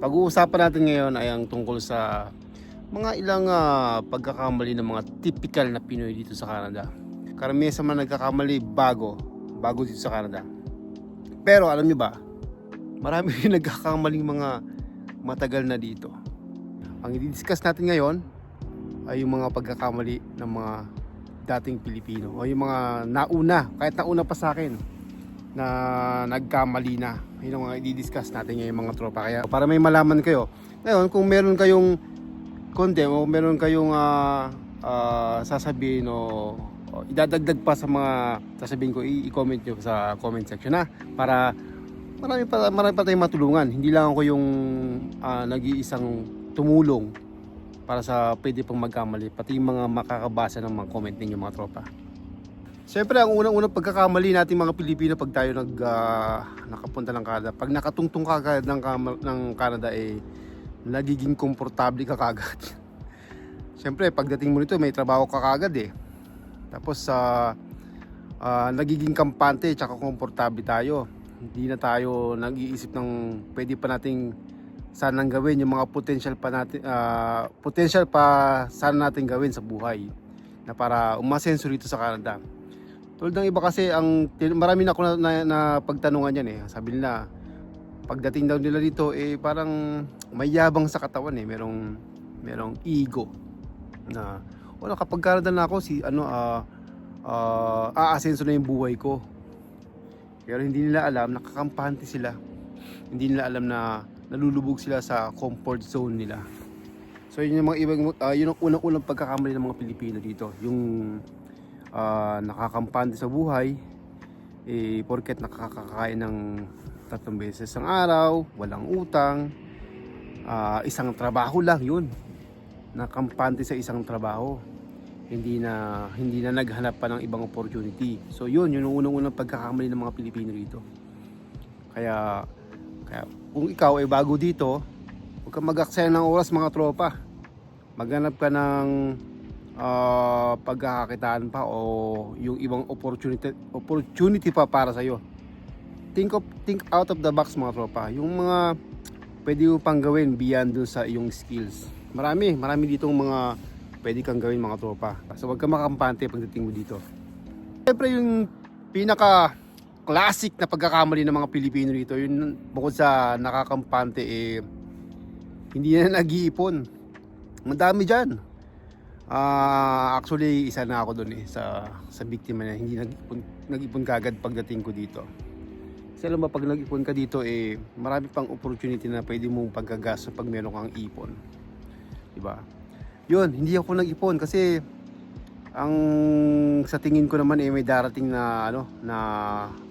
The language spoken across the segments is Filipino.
Pag-uusapan natin ngayon ay ang tungkol sa mga ilang ah, pagkakamali ng mga typical na Pinoy dito sa Canada. Karamihan sa mga nagkakamali bago, bago dito sa Canada. Pero alam niyo ba, marami rin nagkakamaling mga matagal na dito. Ang i-discuss natin ngayon ay yung mga pagkakamali ng mga dating Pilipino o yung mga nauna, kahit nauna pa sa akin na nagkamali na. Yun ang mga i-discuss natin ngayon mga tropa. Kaya para may malaman kayo. Ngayon, kung meron kayong content o meron kayong ah, ah, sasabihin o, idadagdag pa sa mga sasabihin ko, i-comment nyo sa comment section na para marami pa, marami pa tayong matulungan. Hindi lang ako yung ah, nag-iisang tumulong para sa pwede pang magkamali. Pati yung mga makakabasa ng mga comment ninyo mga tropa. Siyempre, ang unang-unang pagkakamali natin mga Pilipino pag tayo nag, ah, nakapunta ng Canada, pag nakatungtong ka agad ng, ng Canada, eh, nagiging komportable ka kagad. Siyempre, pagdating mo nito, may trabaho ka kagad eh. Tapos, sa nagiging kampante, tsaka komportable tayo. Hindi na tayo nag-iisip ng pwede pa nating sanang gawin yung mga potential pa natin ah, potential pa sana natin gawin sa buhay na para umasenso rito sa Canada. Tulad ng iba kasi ang marami na ako na, na, na pagtanungan yan eh. Sabi nila pagdating daw nila dito eh parang may yabang sa katawan eh. Merong merong ego na wala kapag Canada na ako si ano ah ah, aasenso na yung buhay ko. Pero hindi nila alam nakakampante sila. Hindi nila alam na nalulubog sila sa comfort zone nila. So yun yung mga ibang ah, yun ang unang-unang pagkakamali ng mga Pilipino dito. Yung ah, nakakampante sa buhay eh porket nakakakain ng tatlong beses ang araw, walang utang, ah, isang trabaho lang yun. Nakampante sa isang trabaho. Hindi na hindi na naghanap pa ng ibang opportunity. So yun, yun ang unang-unang pagkakamali ng mga Pilipino dito. Kaya kaya kung ikaw ay bago dito, huwag kang mag-aksaya ng oras mga tropa. Maghanap ka ng ah, pagkakakitaan pa o yung ibang opportunity opportunity pa para sa iyo. Think of think out of the box mga tropa. Yung mga pwede mo pang gawin beyond dun sa iyong skills. Marami, marami ditong mga pwede kang gawin mga tropa. So huwag kang makampante pagdating mo dito. Siyempre yung pinaka classic na pagkakamali ng mga Pilipino dito, yun bukod sa nakakampante eh hindi na nag-iipon. Madami diyan. Ah, actually isa na ako doon eh sa sa biktima na hindi nag-ipon, nag-ipon kagad pagdating ko dito. Kasi alam mo pag nag-ipon ka dito eh marami pang opportunity na pwede mong paggagas pag meron kang ipon. 'Di ba? Yun, hindi ako nag-ipon kasi ang sa tingin ko naman eh may darating na ano na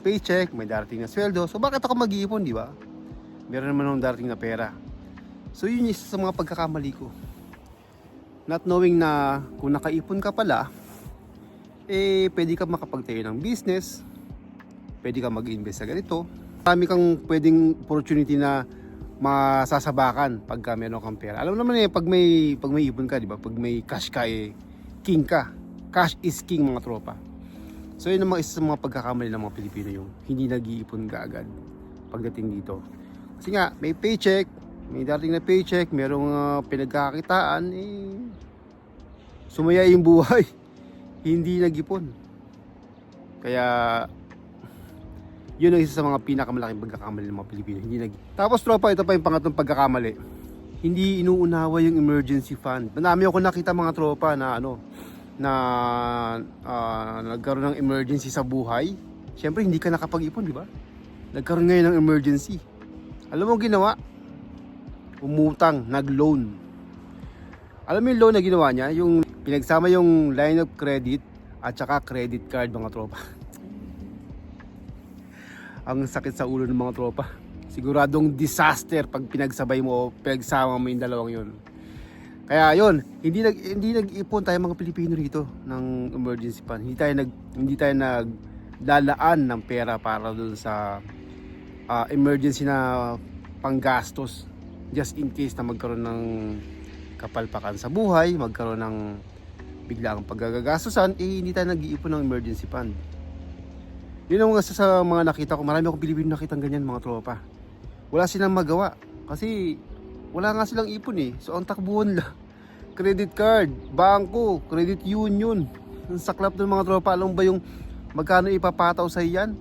paycheck, may darating na sweldo. So bakit ako mag-iipon, di ba? Meron naman akong darating na pera. So yun isa sa mga pagkakamali ko. Not knowing na kung nakaipon ka pala, eh pwede ka makapagtayo ng business, pwede ka mag-invest sa ganito. Marami kang pwedeng opportunity na masasabakan pagka meron kang pera. Alam naman eh, pag may, pag may ipon ka, di ba? Pag may cash ka, eh, king ka. Cash is king mga tropa. So yun ang mga isa sa mga pagkakamali ng mga Pilipino yung hindi nag-iipon ka agad pagdating dito. Kasi nga, may paycheck, may dating na paycheck, merong ah, pinagkakitaan, eh, sumaya yung buhay. hindi nag-ipon. Kaya, yun ang isa sa mga pinakamalaking pagkakamali ng mga Pilipino. Hindi nag Tapos tropa, ito pa yung pangatlong pagkakamali. Hindi inuunawa yung emergency fund. Marami ako nakita mga tropa na ano, na ah, nagkaroon ng emergency sa buhay. Siyempre, hindi ka nakapag-ipon, di ba? Nagkaroon ngayon ng emergency. Alam mo ginawa? Umutang, nag-loan. Alam mo yung loan na ginawa niya? Yung pinagsama yung line of credit at saka credit card mga tropa. ang sakit sa ulo ng mga tropa. Siguradong disaster pag pinagsabay mo o pinagsama mo yung dalawang yun. Kaya yun, hindi nag hindi nag-ipon tayo mga Pilipino rito ng emergency fund. Hindi tayo nag hindi tayo naglalaan ng pera para doon sa ah, emergency na panggastos just in case na magkaroon ng kapalpakan sa buhay, magkaroon ng biglang paggagagastusan, eh hindi tayo nag-iipon ng emergency fund. Yun ang isa sa mga nakita ko. Marami akong Pilipino nakita ganyan mga tropa. Wala silang magawa. Kasi wala nga silang ipon eh. So ang takbuhan lang, credit card, bangko, credit union. Ang saklap ng mga tropa, alam ba yung magkano ipapataw sa yan?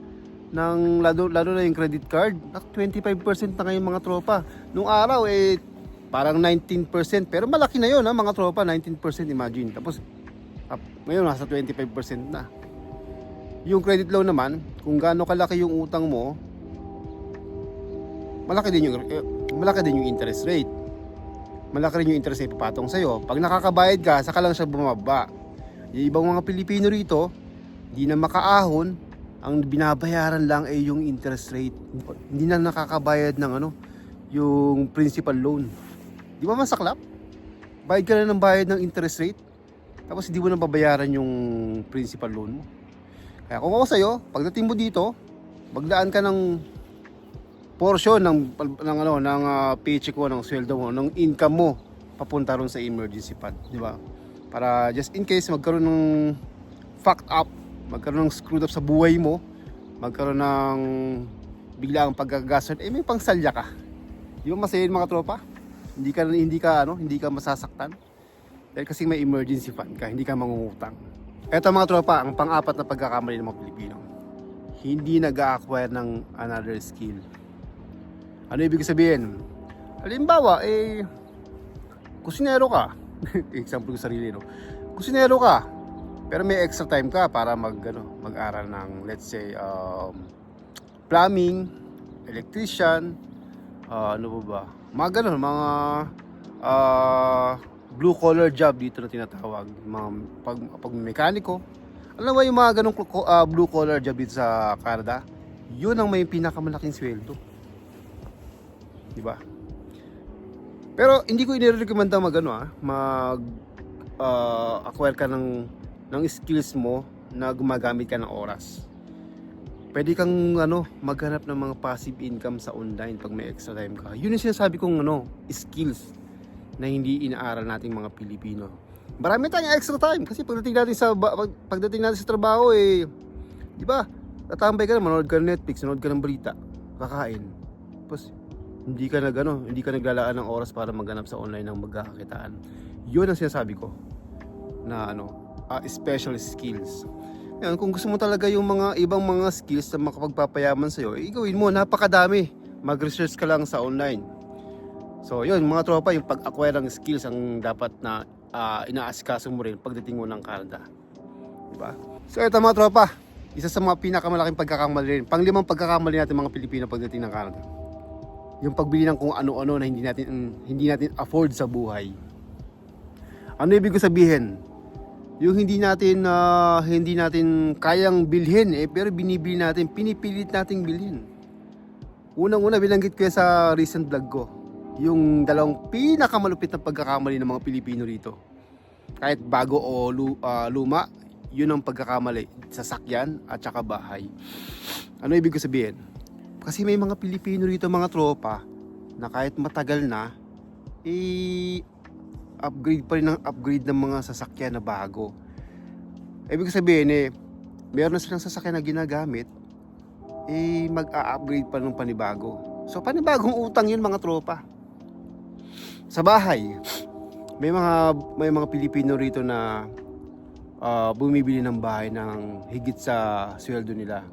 Ng, lalo, lalo na yung credit card, nak 25% na ngayon mga tropa. Nung araw eh, parang 19%, pero malaki na yun ha, mga tropa, 19% imagine. Tapos, up, ngayon nasa 25% na. Yung credit loan naman, kung gaano kalaki yung utang mo, malaki din yung eh, malaki din yung interest rate. Malaki rin yung interest rate papatong sa'yo. Pag nakakabayad ka, saka lang siya bumaba. Yung ibang mga Pilipino rito, di na makaahon, ang binabayaran lang ay yung interest rate. Hindi na nakakabayad ng ano, yung principal loan. Di ba masaklap? Bayad ka na ng bayad ng interest rate, tapos hindi mo na babayaran yung principal loan mo. Kaya kung ako sa'yo, pagdating mo dito, magdaan ka ng portion ng ng ano ng ah, paycheck mo ng sweldo mo ng income mo papunta ron sa emergency fund di ba para just in case magkaroon ng fucked up magkaroon ng screwed up sa buhay mo magkaroon ng biglaang pagkagasol eh may pangsalya ka. Di ba masaya yun, mga tropa? Hindi ka hindi ka ano hindi ka masasaktan. Dahil kasi may emergency fund ka hindi ka mangungutang. Eto mga tropa ang pang-apat na pagkakamali ng mga Pilipino. Hindi nag-acquire ng another skill. Ano ibig sabihin? Halimbawa, eh, kusinero ka. Example ko sarili, no? Kusinero ka, pero may extra time ka para mag, ano, mag-aral ng, let's say, um, plumbing, electrician, ah, ano ba ba? Mga ganun, mga ah, blue collar job dito na tinatawag. Mga pag, pag mekaniko. Alam mo yung mga ganung ah, blue collar job dito sa Canada? Yun ang may pinakamalaking sweldo. Di ba? Pero hindi ko inirekomenda mag ano ah, mag ah, acquire ka ng ng skills mo na gumagamit ka ng oras. Pwede kang ano, maghanap ng mga passive income sa online pag may extra time ka. Yun yung sinasabi kong ano, skills na hindi inaaral nating mga Pilipino. Marami tayong extra time kasi pagdating natin sa pagdating natin sa trabaho eh, di ba? Tatambay ka na, manood ka ng Netflix, manood ka ng balita, kakain. Tapos hindi ka nag ano, hindi ka naglalaan ng oras para maghanap sa online ng magkakakitaan. 'Yun ang sinasabi ko na ano, ah, special skills. Yan, kung gusto mo talaga yung mga ibang mga skills na makapagpapayaman sa iyo, gawin mo, napakadami. Mag-research ka lang sa online. So, yun, mga tropa, yung pag-acquire ng skills ang dapat na ah, inaasikaso mo rin pagdating mo ng Canada. Diba? So, ito mga tropa, isa sa mga pinakamalaking pagkakamali rin. Panglimang pagkakamali natin mga Pilipino pagdating ng Canada yung pagbili ng kung ano-ano na hindi natin hindi natin afford sa buhay. Ano ibig ko sabihin? Yung hindi natin ah, hindi natin kayang bilhin eh pero binibili natin, pinipilit nating bilhin. Unang-una binanggit ko sa recent vlog ko. Yung dalawang pinakamalupit na pagkakamali ng mga Pilipino rito. Kahit bago o ah, luma, yun ang pagkakamali. Sasakyan at saka bahay. Ano ibig ko sabihin? Kasi may mga Pilipino rito mga tropa na kahit matagal na, eh, upgrade pa rin ng upgrade ng mga sasakyan na bago. Ibig sabihin eh, meron na silang sasakyan na ginagamit, eh, mag-a-upgrade pa ng panibago. So, panibagong utang yun mga tropa. Sa bahay, may mga may mga Pilipino rito na ah, bumibili ng bahay ng higit sa sweldo nila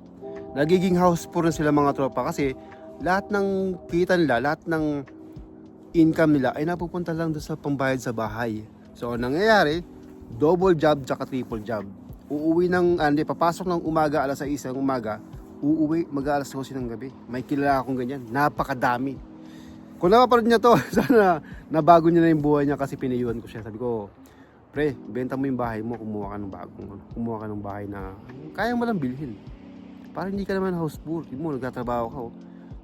nagiging house poor na sila mga tropa kasi lahat ng kita nila, lahat ng income nila ay napupunta lang doon sa pambayad sa bahay. So, ang nangyayari, double job tsaka triple job. Uuwi ng, hindi, papasok ng umaga, alas 6 ng umaga, uuwi mag alas 12 ng gabi. May kilala akong ganyan, napakadami. Kung napapanood niya to, sana nabago niya na yung buhay niya kasi pinayuhan ko siya. Sabi ko, pre, benta mo yung bahay mo, kumuha ka ng bagong, ano, kumuha ka ng bahay na kaya mo lang bilhin. Para hindi ka naman house poor. Hindi mo, nagtatrabaho ka. Oh.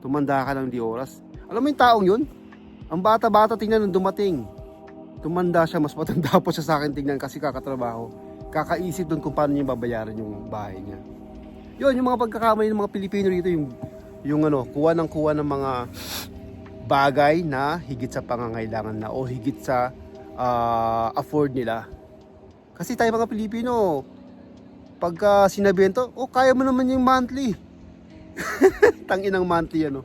Tumanda ka lang di oras. Alam mo yung taong yun? Ang bata-bata tingnan nung dumating. Tumanda siya, mas matanda pa siya sa akin tingnan kasi kakatrabaho. Kakaisip doon kung paano niya babayaran yung bahay niya. Yun, yung mga pagkakamali ng mga Pilipino rito, yung, yung ano, kuha ng kuha ng mga bagay na higit sa pangangailangan na o higit sa ah, afford nila. Kasi tayo mga Pilipino, pagka sinabihan to, oh kaya mo naman yung monthly. Tangin ng monthly ano.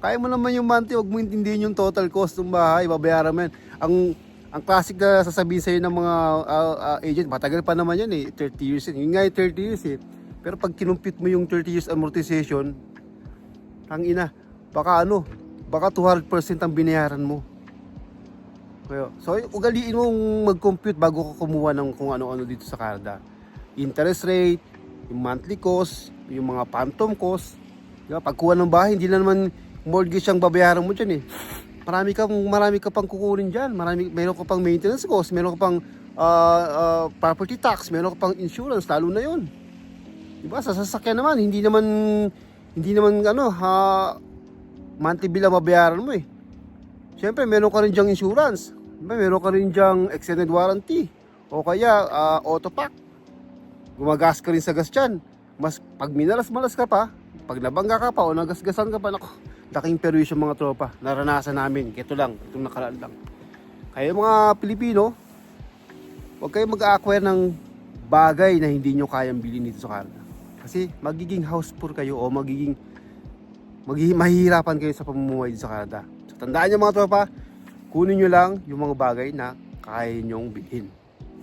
Kaya mo naman yung monthly, wag mo intindihin yung total cost ng bahay, babayaran mo yan. Ang ang classic na sasabihin sa'yo ng mga ah, ah, agent, matagal pa naman yan eh, 30 years yan. Yun nga yung 30 years eh. Pero pag kinumpit mo yung 30 years amortization, ang ina, baka ano, baka 200% ang binayaran mo. Kaya, so ugaliin mo mag-compute bago ka kumuha ng kung ano-ano dito sa Canada. Interest rate, yung monthly cost, yung mga phantom cost. Di ba? Pagkuha ng bahay, hindi na naman mortgage ang babayaran mo dyan eh. Marami ka, marami ka pang kukunin dyan. Marami, meron ka pang maintenance cost, meron ka pang ah, ah, property tax, meron ka pang insurance, lalo na yon. Di ba? Sa sasakyan naman, hindi naman, hindi naman ano, ha, monthly bill ang babayaran mo eh. Siyempre, meron ka rin dyang insurance. Diba? Meron ka rin dyang extended warranty. O kaya, ah, auto pack. Gumagas ka rin sa gas dyan. Mas, pag minalas-malas ka pa, pag nabangga ka pa o nagasgasan ka pa, nako, laking perwisyo mga tropa. Naranasan namin. Ito lang, itong nakaraan lang. Kaya mga Pilipino, huwag kayo mag-acquire ng bagay na hindi nyo kayang bilhin dito sa Canada. Kasi magiging house poor kayo o magiging magiging mahihirapan kayo sa pamumuhay dito sa Canada. So, tandaan nyo mga tropa, kunin nyo lang yung mga bagay na kaya nyong bilhin.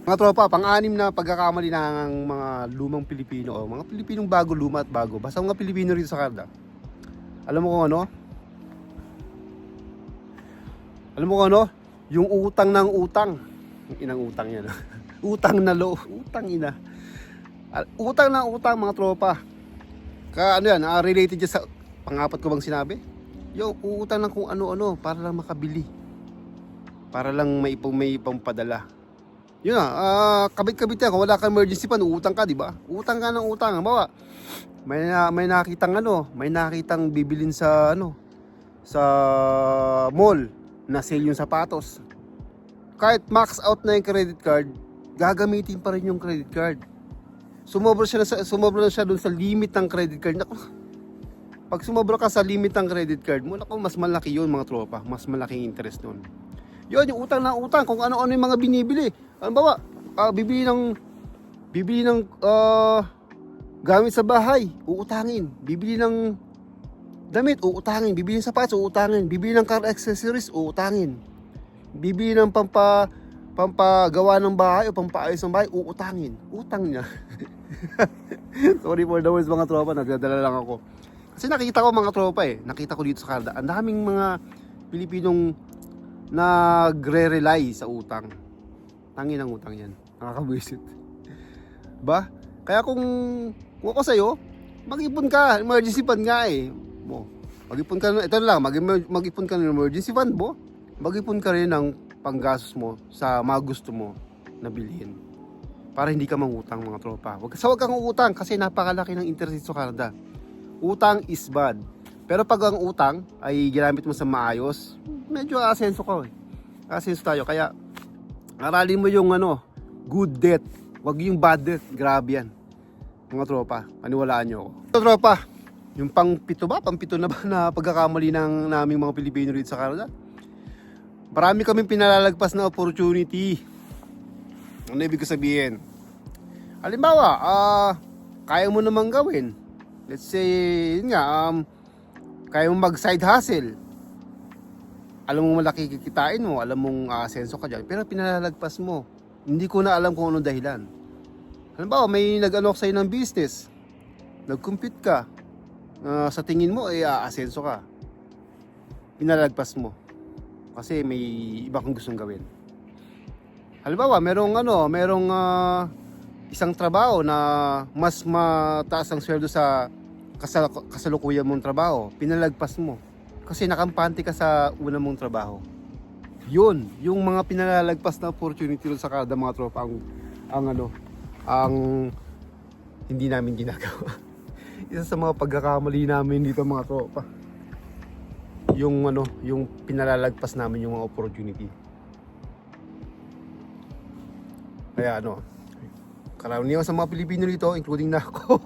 Mga tropa, pang-anim na pagkakamali ng mga lumang Pilipino o mga Pilipinong bago, luma at bago. Basta mga Pilipino rito sa Canada. Alam mo kung ano? Alam mo kung ano? Yung utang ng utang. Inang utang yan. utang na lo. Utang ina. Utang ng utang mga tropa. Ka ano yan, ah, related dyan sa pangapat ko bang sinabi? Yo, uutang ng kung ano-ano para lang makabili. Para lang may may padala. Yun na, ah, kabit-kabit yan. Kung wala kang emergency fund, uutang ka, di ba? Utang ka ng utang. Bawa, may, na, may nakitang ano, may nakitang bibilin sa ano, sa mall na sale yung sapatos. Kahit max out na yung credit card, gagamitin pa rin yung credit card. Sumobra siya na sa, sumobra na siya dun sa limit ng credit card. Naku, pag sumobra ka sa limit ng credit card mo, naku, mas malaki yun mga tropa. Mas malaking interest nun. Yun, yung utang na utang, kung ano-ano yung mga binibili. Ano ba, ah, bibili ng, bibili ng, ah, gamit sa bahay, uutangin. Bibili ng damit, uutangin. Bibili ng sapatos, uutangin. Bibili ng car accessories, uutangin. Bibili ng pampa, pampagawa ng bahay o pampaayos ng bahay, uutangin. Utang niya. Sorry for the words mga tropa, nagdadala lang ako. Kasi nakita ko mga tropa eh, nakita ko dito sa Canada, ang daming mga Pilipinong nagre-rely sa utang. Tangin ang utang yan. Nakakabwisit. Ba? Kaya kung, kung ako sa'yo, mag-ipon ka. Emergency fund nga eh. Mo. Mag-ipon ka, ito lang, mag- mag-ipon ka ng emergency fund mo. Mag-ipon ka rin ng panggastos mo sa mga gusto mo na bilhin. Para hindi ka mangutang mga tropa. Wag, sa wag kang utang kasi napakalaki ng interest sa Canada. Utang is bad. Pero pag ang utang ay ginamit mo sa maayos, medyo asenso ka eh. Asenso tayo. Kaya aralin mo yung ano, good debt. Wag yung bad debt. Grabe yan. Mga tropa, paniwalaan nyo ako. So, tropa, yung pang pito ba? Pang pito na ba na pagkakamali ng naming mga Pilipino rito sa Canada? Marami kaming pinalalagpas na opportunity. Ano ibig sabihin? Halimbawa, ah, kaya mo namang gawin. Let's say, yun nga, um, kaya mo mag side hustle. Alam mo malaki kikitain mo, alam mong asenso ka dyan, pero pinalalagpas mo. Hindi ko na alam kung anong dahilan. Halimbawa, may nag-ano sa'yo ng business. Nag-compete ka. Ah, sa tingin mo, eh, aasenso ka. Pinalalagpas mo. Kasi may iba kang gustong gawin. Halimbawa, merong ano, merong ah, isang trabaho na mas mataas ang sweldo sa kasal kasalukuyan mong trabaho, pinalagpas mo. Kasi nakampante ka sa una mong trabaho. Yun, yung mga pinalalagpas na opportunity sa kada mga tropa ang, ang ano, ang hindi namin ginagawa. Isa sa mga pagkakamali namin dito mga tropa. Yung ano, yung pinalalagpas namin yung mga opportunity. Kaya ano, karamihan sa mga Pilipino dito, including na ako,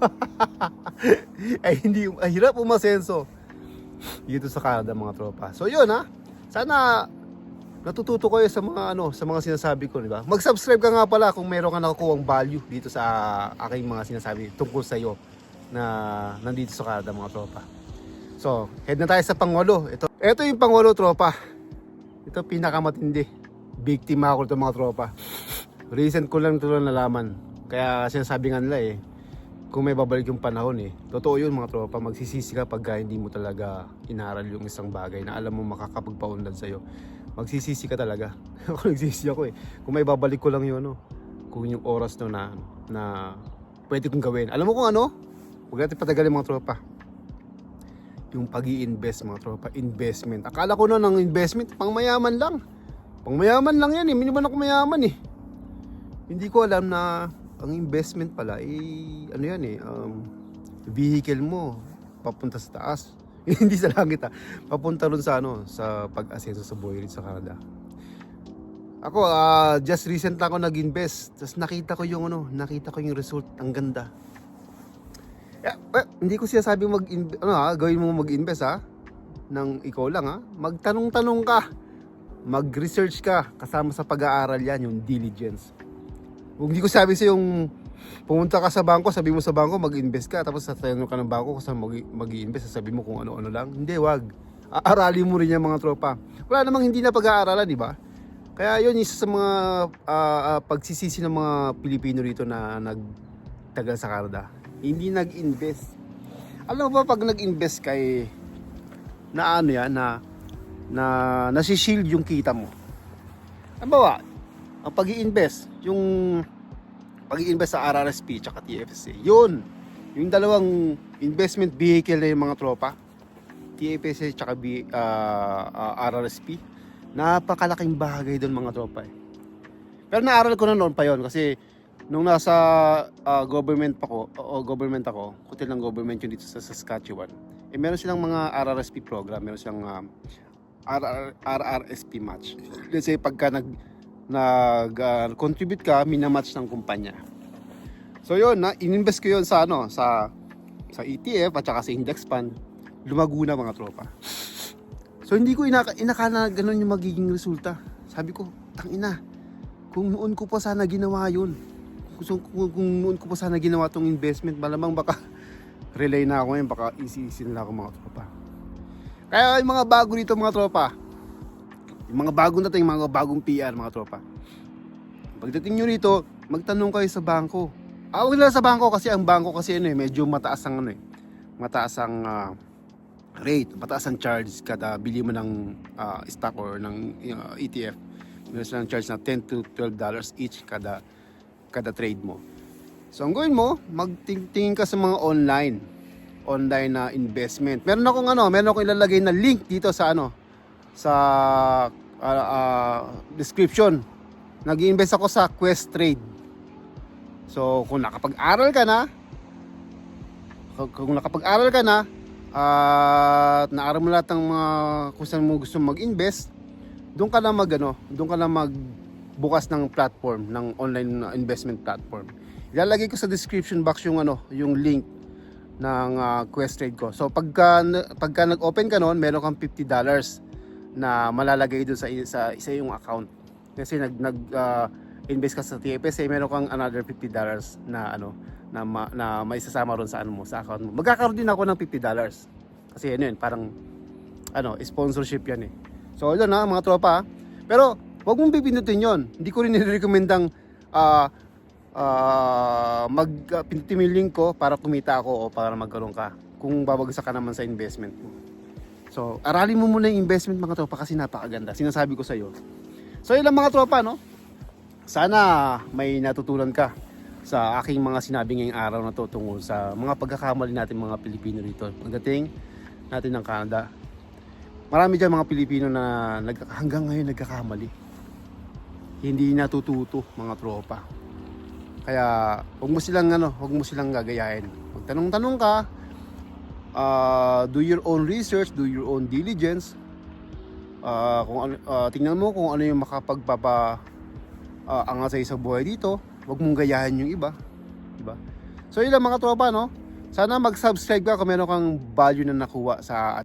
ay hindi, ay hirap umasenso dito sa Canada mga tropa. So yun ha, sana natututo kayo sa mga ano, sa mga sinasabi ko, di ba? Mag-subscribe ka nga pala kung meron ka nakukuhang value dito sa aking mga sinasabi tungkol sa iyo na nandito sa Canada mga tropa. So, head na tayo sa Pangulo. Ito, ito yung Pangulo tropa. Ito pinakamatindi. Biktima ako ito mga tropa. Recent ko lang ito lang nalaman. Kaya sinasabi nga nila eh, kung may babalik yung panahon eh. Totoo yun mga tropa, magsisisi ka pag hindi mo talaga inaral yung isang bagay na alam mo makakapagpaunlad sa'yo. Magsisisi ka talaga. ako nagsisi ako eh. Kung may babalik ko lang yun, no? kung yung oras no na, na pwede kong gawin. Alam mo kung ano? Huwag natin patagalin mga tropa. Yung pag invest mga tropa, investment. Akala ko na ng investment, pang mayaman lang. Pang mayaman lang yan eh, hindi ako mayaman eh. Hindi ko alam na ang investment pala, eh, ano yan eh, um, vehicle mo, papunta sa taas. hindi sa langit ah. Papunta ron sa ano, sa pag-asenso sa buhay rin sa Canada. Ako, ah, just recent lang ako nag-invest. Tapos nakita ko yung ano, nakita ko yung result. Ang ganda. Yeah, eh, hindi ko sinasabi mag ano ha, gawin mo mag-invest ha. Nang ikaw lang ha. Magtanong-tanong ka. Mag-research ka kasama sa pag-aaral yan, yung diligence. Huwag hindi ko sabi sa yung pumunta ka sa bangko, sabi mo sa bangko mag-invest ka tapos tatanong ka ng bangko kung saan mag- mag-invest, sabi mo kung ano-ano lang. Hindi, wag. Aaralin mo rin yan mga tropa. Wala namang hindi na pag-aaralan, di ba? Kaya yun isa sa mga ah, ah, pagsisisi ng mga Pilipino rito na nagtagal sa Canada. Hindi nag-invest. Alam mo ba pag nag-invest kay na ano yan na na nasi-shield yung kita mo. Ano ba? Ang pag invest yung pag invest sa RRSP at TFSA. Yun. Yung dalawang investment vehicle na yung mga tropa. TFSA at B, ah, ah, RRSP napakalaking bagay doon mga tropa eh. Pero naaral ko na noon pa yon kasi nung nasa ah, government pa ko, o government ako, kutil ng government yun dito sa Saskatchewan. Eh meron silang mga RRSP program, meron silang ah, RR, RRSP match. Let's say pagka nag nag ah, contribute ka, minamatch ng kumpanya. So yun, na ininvest ko yun sa ano, sa sa ETF at saka sa index fund. Lumago na mga tropa. So hindi ko inaka, inakala na ganun yung magiging resulta. Sabi ko, tang ina, kung noon ko pa sana ginawa yun, kung, kung, kung noon ko pa sana ginawa tong investment, malamang baka relay na ako ngayon, baka easy-easy na ako mga tropa. Kaya mga bago dito mga tropa, yung mga bagong dating, mga bagong PR mga tropa. Pagdating nyo rito, magtanong kayo sa bangko. Ah, huwag sa bangko kasi ang bangko kasi ano eh, medyo mataas ang ano eh, mataas ang ah, rate, mataas ang charge kada bili mo ng ah, stock or ng ah, ETF. Meron silang charge na 10 to 12 dollars each kada kada trade mo. So ang gawin mo, magtingin ka sa mga online online na investment. Meron akong ano, meron akong ilalagay na link dito sa ano sa ah, ah, description. Nag-invest ako sa Quest Trade. So kung nakapag-aral ka na, kung- nakapag-aral ka na, at naaral mo lahat ng mga kung saan mo gusto mag-invest, doon ka na mag ano, doon ka na magbukas ng platform, ng online investment platform. Ilalagay ko sa description box yung ano, yung link ng ah, Quest Trade ko. So pagka pagka nag-open ka noon, meron kang $50 na malalagay doon sa sa isa yung account. Kasi nag nag ah, invest ka sa TFSA, meron kang another $50 na ano na ma, na may sasama ron sa ano mo, sa account mo. Magkakaroon din ako ng $50. Kasi ano yun, parang ano, sponsorship yan eh. So yun na mga tropa. ah. Pero wag mong pipindutin yon. Hindi ko rin nirekomendang ah ah mag uh, pindutin mo yung link ko para kumita ako o para magkaroon ka kung babagsak ka naman sa investment mo. So, aralin mo muna yung investment mga tropa kasi napakaganda. Sinasabi ko sa iyo. So, yun lang mga tropa, no? Sana may natutunan ka sa aking mga sinabi ngayong araw na to tungkol sa mga pagkakamali natin mga Pilipino dito. Pagdating natin ng Canada. Marami dyan mga Pilipino na nag, hanggang ngayon nagkakamali. Hindi natututo mga tropa. Kaya huwag mo silang ano, huwag mo silang gagayahin. Magtanong-tanong ka, uh, do your own research, do your own diligence. Uh, kung ano, uh, tingnan mo kung ano yung makapagpapa uh, angat sa buhay dito. Huwag mong gayahin yung iba, di ba? So yun lang mga tropa, no? Sana mag-subscribe ka kung meron kang value na nakuha sa